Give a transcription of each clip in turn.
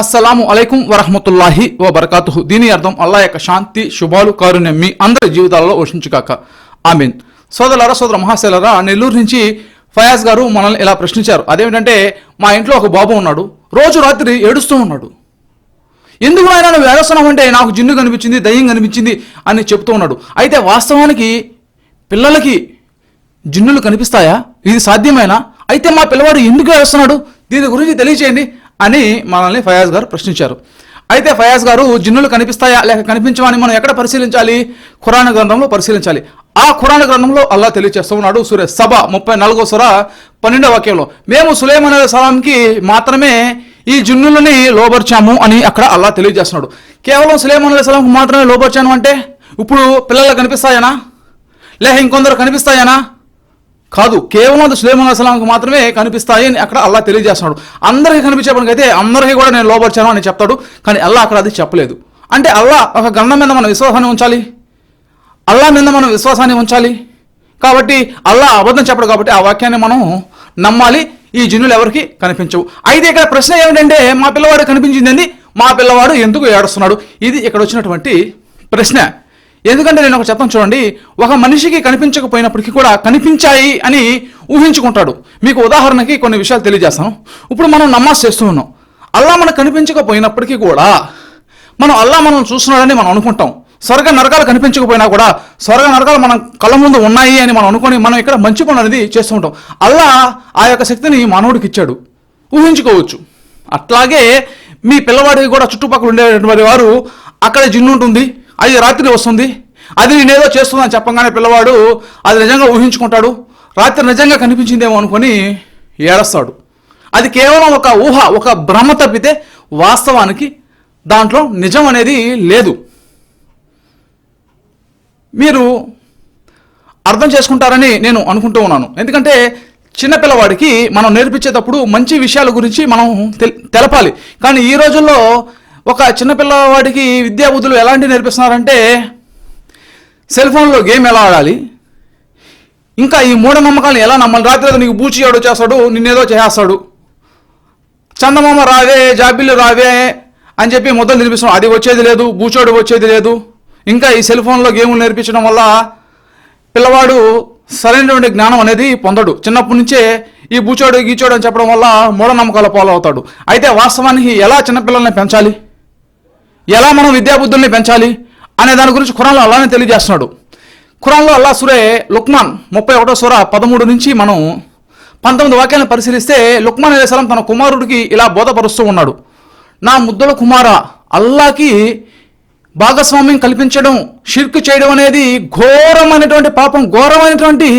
అస్సలాము అలైకుం వరహమతుల్లాహి వ దీని అర్థం అల్లా యొక్క శాంతి శుభాలు కారుణ్యం మీ అందరి జీవితాలలో వర్షించుకాక ఆమెన్. సోదరులారా సోదర మహాశైలరా నెల్లూరు నుంచి ఫయాజ్ గారు మనల్ని ఇలా ప్రశ్నించారు. అదేమిటంటే మా ఇంట్లో ఒక బాబు ఉన్నాడు రోజు రాత్రి ఏడుస్తూ ఉన్నాడు. ఎందుకు ఆయన నువ్వు ఏడుస్తున్నావంటే నాకు జిన్ను కనిపించింది దయ్యం కనిపించింది అని చెప్తూ ఉన్నాడు. అయితే వాస్తవానికి పిల్లలకి జిన్నులు కనిపిస్తాయా? ఇది సాధ్యమేనా? అయితే మా పిల్లవాడు ఎందుకు ఏడుస్తున్నాడు? దీని గురించి తెలియచేయండి. అని మనల్ని ఫయాజ్ గారు ప్రశ్నించారు. అయితే ఫయాజ్ గారు జిన్నులు కనిపిస్తాయా? లేక కనిపించవా మనం ఎక్కడ పరిశీలించాలి? ఖురాన్ గ్రంథంలో పరిశీలించాలి. ఆ ఖురాన్ గ్రంథంలో అల్లా తెలియజేస్తూ ఉన్నాడు సూర్య సభ ముప్పై నాలుగో సుర పన్నెండవ వాక్యంలో. మేము సులేమన్ అలీ సలాంకి మాత్రమే ఈ జిన్నులని లోబర్చాము అని అక్కడ అల్లా తెలియజేస్తున్నాడు. కేవలం సులేమన్ అలీ సలాంకి మాత్రమే లోబర్చాను అంటే ఇప్పుడు పిల్లలు కనిపిస్తాయనా? లేక ఇంకొందరు కనిపిస్తాయనా? కాదు కేవలం అది సులేమన్ అసలాంకి మాత్రమే కనిపిస్తాయి అని అక్కడ అల్లా తెలియజేస్తున్నాడు. అందరికీ కనిపించేపటికైతే అందరికీ కూడా నేను లోపరిచాను అని చెప్తాడు కానీ అల్లా అక్కడ అది చెప్పలేదు. అంటే అల్లా ఒక గండం మీద మనం విశ్వాసాన్ని ఉంచాలి. అల్లా మీద మనం విశ్వాసాన్ని ఉంచాలి. కాబట్టి అల్లా అబద్ధం చెప్పడు కాబట్టి ఆ వాక్యాన్ని మనం నమ్మాలి. ఈ జిన్నులు ఎవరికి కనిపించవు. అయితే ఇక్కడ ప్రశ్న ఏమిటంటే మా పిల్లవాడు కనిపించిందండి మా పిల్లవాడు ఎందుకు ఏడుస్తున్నాడు? ఇది ఇక్కడ వచ్చినటువంటి ప్రశ్న. ఎందుకంటే నేను ఒక చెప్తాను చూడండి ఒక మనిషికి కనిపించకపోయినప్పటికీ కూడా కనిపించాయి అని ఊహించుకుంటాడు. మీకు ఉదాహరణకి కొన్ని విషయాలు తెలియజేస్తాను. ఇప్పుడు మనం నమాజ్ చేస్తూ ఉన్నాం. అల్లా మనకు కనిపించకపోయినప్పటికీ కూడా మనం అల్లా మనం చూస్తున్నాడని మనం అనుకుంటాం. స్వర్గ నరకాలు కనిపించకపోయినా కూడా స్వర్గ నరకాలు మనం కళ్ళ ముందు ఉన్నాయి అని మనం అనుకొని మనం ఇక్కడ మంచి పనులు అనేది చేస్తూ ఉంటాం. అల్లా ఆ యొక్క శక్తిని మానవుడికి ఇచ్చాడు. ఊహించుకోవచ్చు. అట్లాగే మీ పిల్లవాడికి కూడా చుట్టుపక్కల ఉండేటువంటి వారు అక్కడ జిన్ను ఉంటుంది అది రాత్రి వస్తుంది. అది నేనేదో చేస్తుందని చెప్పగానే పిల్లవాడు అది నిజంగా ఊహించుకుంటాడు. రాత్రి నిజంగా కనిపించిందేమో అనుకొని ఏడస్తాడు. అది కేవలం ఒక ఊహ ఒక భ్రమ తప్పితే వాస్తవానికి దాంట్లో నిజం అనేది లేదు. మీరు అర్థం చేసుకుంటారని నేను అనుకుంటూ ఉన్నాను. ఎందుకంటే చిన్నపిల్లవాడికి మనం నేర్పించేటప్పుడు మంచి విషయాల గురించి మనం తెల్- తెలపాలి. కానీ ఈ రోజుల్లో ఒక చిన్నపిల్లవాడికి విద్యా బుద్ధులు ఎలాంటి నేర్పిస్తున్నారంటే సెల్ ఫోన్లో గేమ్ ఎలా ఆడాలి? ఇంకా ఈ మూఢనమ్మకాలను ఎలా నమ్మాలి? రాత్రి నీకు బూచి ఏడో చేస్తాడు నిన్నేదో చేస్తాడు చందమామ రావే జాబిల్లు రావే అని చెప్పి మొదలు నేర్పిస్తున్నాం అది వచ్చేది లేదు బూచోడు వచ్చేది లేదు. ఇంకా ఈ సెల్ ఫోన్లో గేములు నేర్పించడం వల్ల పిల్లవాడు సరైనటువంటి జ్ఞానం అనేది పొందడు. చిన్నప్పటి నుంచే ఈ బూచోడు గీచోడు అని చెప్పడం వల్ల మూఢనమ్మకాల పాలవుతాడు. అయితే వాస్తవానికి ఎలా చిన్నపిల్లల్ని పెంచాలి? ఎలా మనం విద్యాబుద్ధుల్ని పెంచాలి అనే దాని గురించి ఖురాన్లో అలానే తెలియజేస్తున్నాడు. ఖురాన్లో అల్లా సురే లుక్మాన్ ముప్పై ఒకటో సూర పదమూడు నుంచి మనం పంతొమ్మిది వాక్యాలను పరిశీలిస్తే లుక్మాన్ అలైహిస్సలాం తన కుమారుడికి ఇలా బోధపరుస్తూ ఉన్నాడు. నా ముద్దుల కుమార అల్లాకి భాగస్వామ్యం కల్పించడం షిర్క్ చేయడం అనేది ఘోరమైనటువంటి పాపం ఘోరమైనటువంటి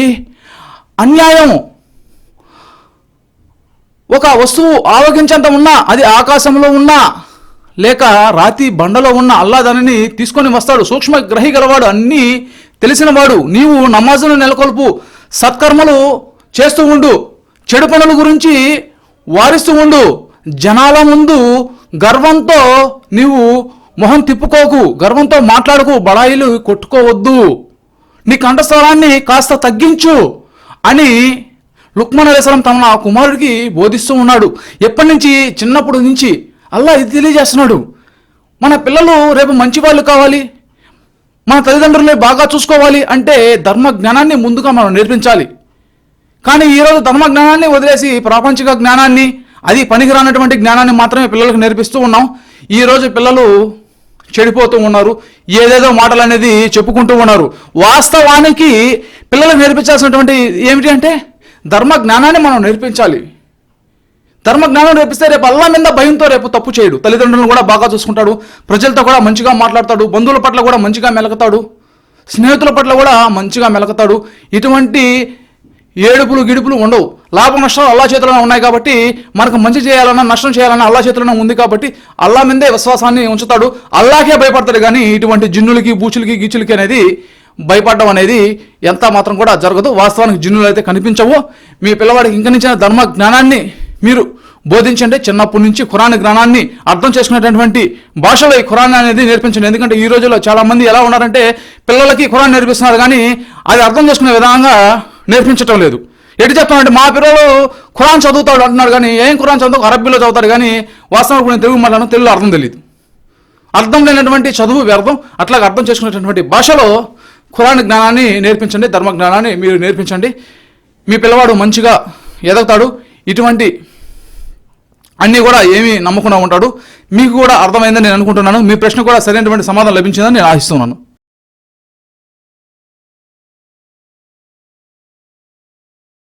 అన్యాయం. ఒక వస్తువు ఆవగించేంత ఉన్నా అది ఆకాశంలో ఉన్నా లేక రాతి బండలో ఉన్న అల్లా దానిని తీసుకొని వస్తాడు. సూక్ష్మ గ్రహి గలవాడు అన్నీ తెలిసినవాడు. నీవు నమాజును నెలకొల్పు సత్కర్మలు చేస్తూ ఉండు చెడు పనుల గురించి వారిస్తూ ఉండు. జనాల ముందు గర్వంతో నీవు మొహం తిప్పుకోకు గర్వంతో మాట్లాడకు బడాయిలు కొట్టుకోవద్దు. నీ కంఠస్వరాన్ని కాస్త తగ్గించు అని లుక్మణ అలైస్లాం తమ నా కుమారుడికి బోధిస్తూ ఉన్నాడు. ఎప్పటి నుంచి? చిన్నప్పటి నుంచి. అల్లా ఇది తెలియజేస్తున్నాడు. మన పిల్లలు రేపు మంచి వాళ్ళు కావాలి మన తల్లిదండ్రుల్ని బాగా చూసుకోవాలి అంటే ధర్మ జ్ఞానాన్ని ముందుగా మనం నేర్పించాలి. కానీ ఈరోజు ధర్మ జ్ఞానాన్ని వదిలేసి ప్రాపంచిక జ్ఞానాన్ని అది పనికిరానటువంటి జ్ఞానాన్ని మాత్రమే పిల్లలకు నేర్పిస్తూ ఉన్నాం. ఈరోజు పిల్లలు చెడిపోతూ ఉన్నారు ఏదేదో మాటలు అనేది చెప్పుకుంటూ ఉన్నారు. వాస్తవానికి పిల్లలకు నేర్పించాల్సినటువంటి ఏమిటి అంటే ధర్మ జ్ఞానాన్ని మనం నేర్పించాలి. ధర్మజ్ఞానం రేపిస్తే నేర్పిస్తే రేపు అల్లా మీద భయంతో రేపు తప్పు చేయడు. తల్లిదండ్రులను కూడా బాగా చూసుకుంటాడు. ప్రజలతో కూడా మంచిగా మాట్లాడతాడు. బంధువుల పట్ల కూడా మంచిగా మెలకతాడు స్నేహితుల పట్ల కూడా మంచిగా మెలకతాడు ఇటువంటి ఏడుపులు గిడుపులు ఉండవు. లాభ నష్టాలు అల్లా చేతిలోనే ఉన్నాయి కాబట్టి మనకు మంచి చేయాలన్నా నష్టం చేయాలన్నా అల్లా చేతిలోనే ఉంది కాబట్టి అల్లా మీదే విశ్వాసాన్ని ఉంచుతాడు. అల్లాకే భయపడతాడు కానీ ఇటువంటి జిన్నులకి బూచులకి గీచులకి అనేది భయపడడం అనేది ఎంత మాత్రం కూడా జరగదు. వాస్తవానికి జిన్నులు అయితే కనిపించవు. మీ పిల్లవాడికి ఇంక నుంచి ధర్మ జ్ఞానాన్ని మీరు బోధించండి. చిన్నప్పటి నుంచి ఖురాన్ జ్ఞానాన్ని అర్థం చేసుకునేటటువంటి భాషలో ఈ ఖురాన్ అనేది నేర్పించండి. ఎందుకంటే ఈ రోజుల్లో చాలామంది ఎలా ఉన్నారంటే పిల్లలకి ఖురాన్ నేర్పిస్తున్నారు కానీ అది అర్థం చేసుకునే విధంగా నేర్పించటం లేదు. ఎటు చెప్తానంటే మా పిల్లలు ఖురాన్ చదువుతాడు అంటున్నాడు కానీ ఏం ఖురాన్ చదువు అరబ్బీలో చదువుతాడు కానీ వాస్తవానికి నేను తెలుగు మాట్లాడడం తెలుగులో అర్థం తెలియదు అర్థం లేనటువంటి చదువు వ్యర్థం. అట్లాగే అర్థం చేసుకునేటటువంటి భాషలో ఖురాన్ జ్ఞానాన్ని నేర్పించండి. ధర్మ జ్ఞానాన్ని మీరు నేర్పించండి. మీ పిల్లవాడు మంచిగా ఎదగుతాడు. ఇటువంటి అన్నీ కూడా ఏమీ నమ్మకుండా ఉంటాడు. మీకు కూడా అర్థమైందని నేను అనుకుంటున్నాను. మీ ప్రశ్న కూడా సరైనటువంటి సమాధానం లభించిందని నేను ఆశిస్తున్నాను.